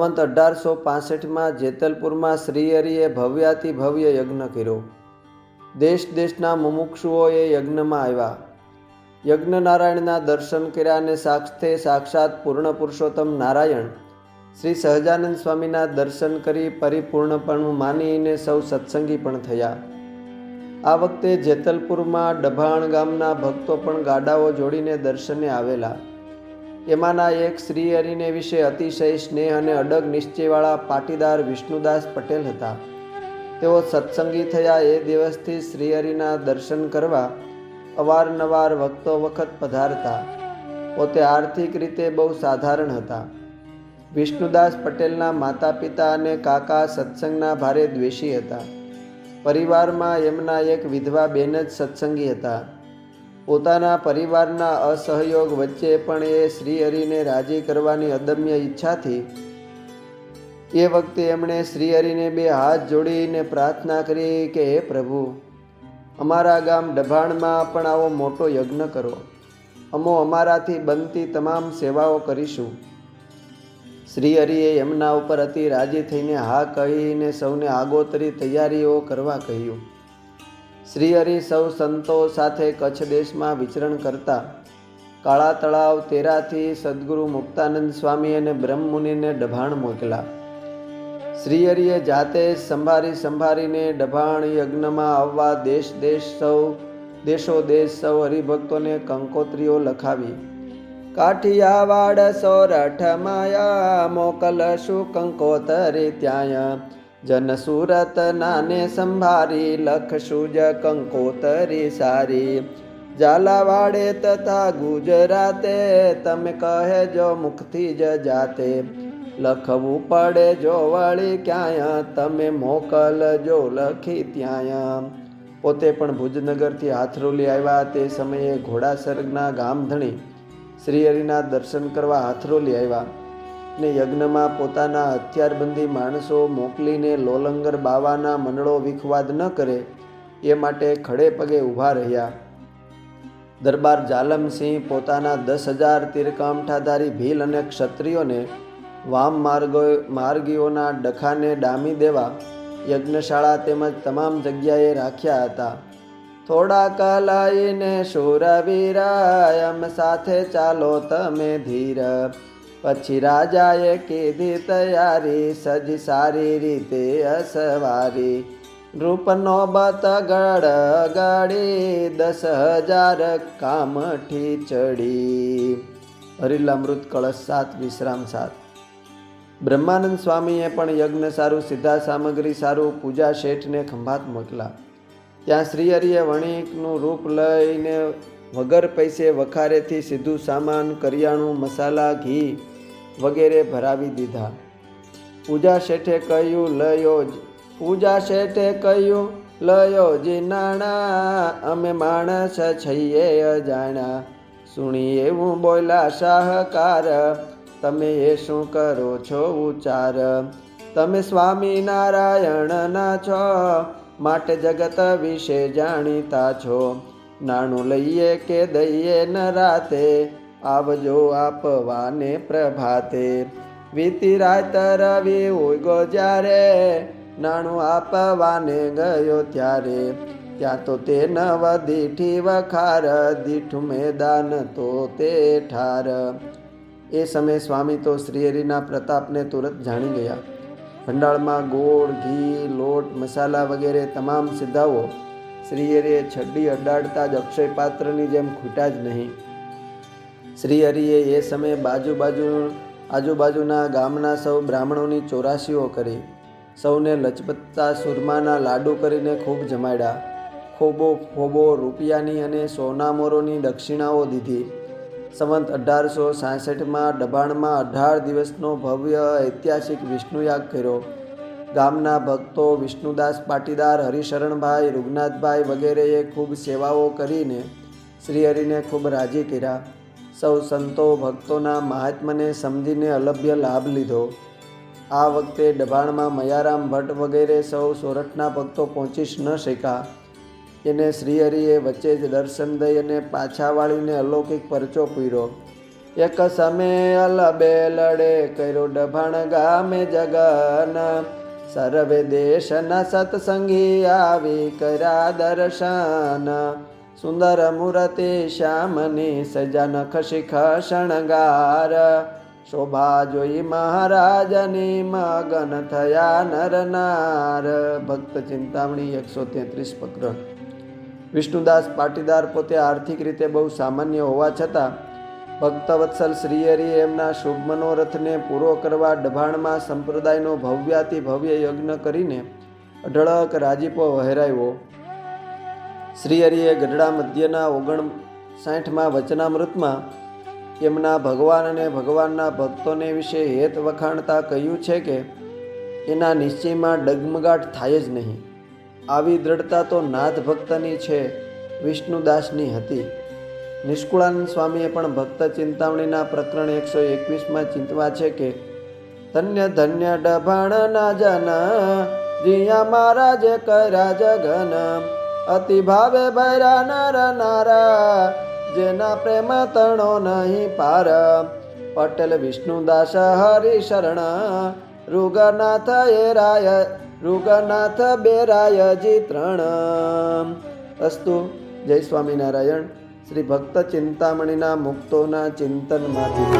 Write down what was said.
સંવંત અઢારસો પાસઠમાં જેતલપુરમાં શ્રીહરિએ ભવ્યાતિ ભવ્ય યજ્ઞ કર્યો. દેશ દેશના મુમુક્ષુઓએ યજ્ઞમાં આવ્યા. યજ્ઞનારાયણના દર્શન કર્યા અને સાક્ષે સાક્ષાત પૂર્ણ પુરુષોત્તમ નારાયણ શ્રી સહજાનંદ સ્વામીના દર્શન કરી પરિપૂર્ણપણું માનીને સૌ સત્સંગી પણ થયા. આ વખતે જેતલપુરમાં ડભાણ ગામના ભક્તો પણ ગાડાઓ જોડીને દર્શને આવેલા. એમાંના એક શ્રી હરિને વિશે અતિશય સ્નેહ અને અડગ નિશ્ચયવાળા પાટીદાર વિષ્ણુદાસ પટેલ હતા. તેઓ સત્સંગી થયા એ દિવસથી શ્રીહરિના દર્શન કરવા અવારનવાર વખતો વખત પધારતા. પોતે આર્થિક રીતે બહુ સાધારણ હતા. વિષ્ણુદાસ પટેલના માતા પિતા અને કાકા સત્સંગના ભારે દ્વેષી હતા. પરિવારમાં એમના એક વિધવા બેન જ સત્સંગી હતા. પોતાના પરિવારના અસહયોગ વચ્ચે પણ એ શ્રીહરિને રાજી કરવાની અદમ્ય ઈચ્છાથી એ વખતે એમણે શ્રીહરિને બે હાથ જોડીને પ્રાર્થના કરી કે, હે પ્રભુ, અમારા ગામ ડભાણમાં પણ આવો મોટો યજ્ઞ કરો. અમો અમારાથી બનતી તમામ સેવાઓ કરીશું. શ્રીહરિએ એમના ઉપર અતિ રાજી થઈને હા કહીને સૌને આગોતરી તૈયારીઓ કરવા કહ્યું. શ્રીહરિ સૌ સંતો સાથે કચ્છ દેશમાં વિચરણ કરતા કાળા તળાવ તેરાથી સદગુરુ મુક્તાનંદ સ્વામી અને બ્રહ્મમુનિને ડભાણ મોકલા. શ્રીહરિએ જાતે સંભારી સંભારીને ડભાણ યજ્ઞમાં આવવા દેશ દેશ સૌ, દેશો દેશ સૌ હરિભક્તોને કંકોત્રીઓ લખાવી. કાઠિયાવાડ સોરઠ માયા મોકલશું કંકોતરી ત્યાં જન સુરત નાને સંભારી લખશુજ કંકોતરી સારી. ઝાલાવાડે તથા ગુજરાતે તમે કહેજો મુખથી જ જાતે. લખવું પડે જો વળી ક્યાંય, તમે મોકલજો લખી ત્યાં પોતે પણ ભુજનગરથી હાથરોલી આવ્યા તે સમયે ઘોડાસર્ગના ગામધણી શ્રીહરિના દર્શન કરવા હાથરોલી આવ્યા. ને યજ્ઞમાં પોતાના હથિયારબંધી માણસો મોકલીને લોલંગર બાવાના મંડળો વિખવાદ ન કરે, એ માટે ખડે પગે ઊભા રહ્યા. દરબાર જાલમસિંહ પોતાના દસ હજાર તીરકામઠાધારી ભીલ અને ક્ષત્રિયોને વામ માર્ગો, માર્ગીઓના ડખાને ડામી દેવા યજ્ઞશાળા તેમજ તમામ જગ્યાએ રાખ્યા હતા. થોડા કલાઈને શૂરવીરા એમ સાથે ચાલો તમે ધીર. પછી રાજાએ કીધી, તૈયારી સજ સારી રીતે અસવારી. રૂપનો ગળ ગાડી દસ હજાર કામઠી ચડી હરિલામૃત કળશ સાત, વિશ્રામ સાત. બ્રહ્માનંદ સ્વામીએ પણ યજ્ઞ સારું, સીધા સામગ્રી સારું, પૂજા શેઠને ખંભાત મોકલા. ત્યાં શ્રીહરિએ વણિકનું રૂપ લઈને વગર પૈસે વખારેથી સીધું સામાન, કરિયાણું, મસાલા, ઘી વગેરે ભરાવી દીધા. પૂજા શેઠે કહ્યું, લયો જ. પૂજા શેઠે કહ્યું, લયો જી નાણા, અમે માણસ છઈએ અજાણા. સુણી એવું બોલ્યા શાહકાર તમે એ શું કરો છો ઉચાર? તમે સ્વામિનારાયણના છો, માટે જગત વિશે જાણીતા છો. નાણું લઈએ કે દઈએ ન રાતે? આવજો આપવાને પ્રભાતે. વીતી રાત રવિ ઉગો જ્યારે, નાણું આપવાને ગયો ત્યારે. ત્યાં તો તે નવ દીઠી વખાર, દીઠું મેદાન તો તે ઠાર. એ સમયે સ્વામી તો શ્રીહરિના પ્રતાપને તુરત જાણી ગયા. ભંડાળમાં ગોળ, ઘી, લોટ, મસાલા વગેરે તમામ સિદ્ધાઓ શ્રીહરિએ છડ્ડી અડાડતા જ અક્ષય પાત્રની જેમ ખૂટા જ નહીં. શ્રીહરિએ એ સમયે બાજુ બાજુ આજુબાજુના ગામના સૌ બ્રાહ્મણોની ચોરાસીઓ કરી. સૌને લચપતતા સુરમાના લાડુ કરીને ખૂબ જમાડ્યા. ખોબો ખોબો રૂપિયાની અને સોનામોરોની દક્ષિણાઓ દીધી. સંવંત અઢારસો સાસઠમાં દબાણમાં અઢાર દિવસનો ભવ્ય ઐતિહાસિક વિષ્ણુયાગ કર્યો. ગામના ભક્તો વિષ્ણુદાસ પાટીદાર, હરિશરણભાઈ, રૂગનાથભાઈ વગેરેએ ખૂબ સેવાઓ કરીને શ્રીહરિને ખૂબ રાજી કર્યા. સૌ સંતો ભક્તોના મહાત્મને સમજીને અલભ્ય લાભ લીધો. આ વખતે દબાણમાં મયારામ ભટ્ટ વગેરે સૌ સોરઠના ભક્તો પહોંચી ન શક્યા. એને શ્રીહરિએ વચ્ચે જ દર્શન દઈ અને પાછા વાળીને અલૌકિક પરચો પૂર્યો. એક સમે અલબે લડે કર્યો ડભાણ ગામે જગન. સર્વે દેશના સત્સંગી આવી કર્યા દર્શન. સુંદર મૂર્તિ શ્યામની સજા ખશિખ શણગાર શોભા જોઈ મહારાજની મગન થયા નરનાર ભક્ત ચિંતામણી એકસો તેત્રીસ પત્ર. વિષ્ણુદાસ પાટીદાર પોતે આર્થિક રીતે બહુ સામાન્ય હોવા છતાં ભક્તવત્સલ શ્રીહરિએ એમના શુભ મનોરથને પૂરો કરવા ડભાણમાં સંપ્રદાયનો ભવ્યાતિ ભવ્ય યજ્ઞ કરીને અઢળક રાજીપો વહેરાવ્યો શ્રીહરિએ ગઢડા મધ્યના ઓગણ સાઠમાં વચનામૃતમાં એમના ભગવાન અને ભગવાનના ભક્તોને વિશે હેત વખાણતા કહ્યું છે કે, એના નિશ્ચયમાં ડગમગાટ થાય જ નહીં. આવી દ્રઢતા તો નાથ ભક્તની છે, વિષ્ણુદાસની હતી. નિષ્કુળાનંદ સ્વામીએ પણ ભક્ત ચિંતામણીના પ્રકરણ એકસો એકવીસમાં ચિંતવા છે કે, ધન્ય ધન્ય ડભાણના જન, જિયા મહારાજ જે કર્યા જગન અતિ ભાવે ભૈરા નર નારા, જેના પ્રેમ તણો નહીં પાર. પટેલ વિષ્ણુદાસ હરિ શરણ, રુગનાથ એ રાય, રુગનાથ બેરાયજી ત્રણ અસ્તુ, જય સ્વામિનારાયણ. શ્રી ભક્ત ચિંતામણીના મુક્તોના ચિંતનમાંથી.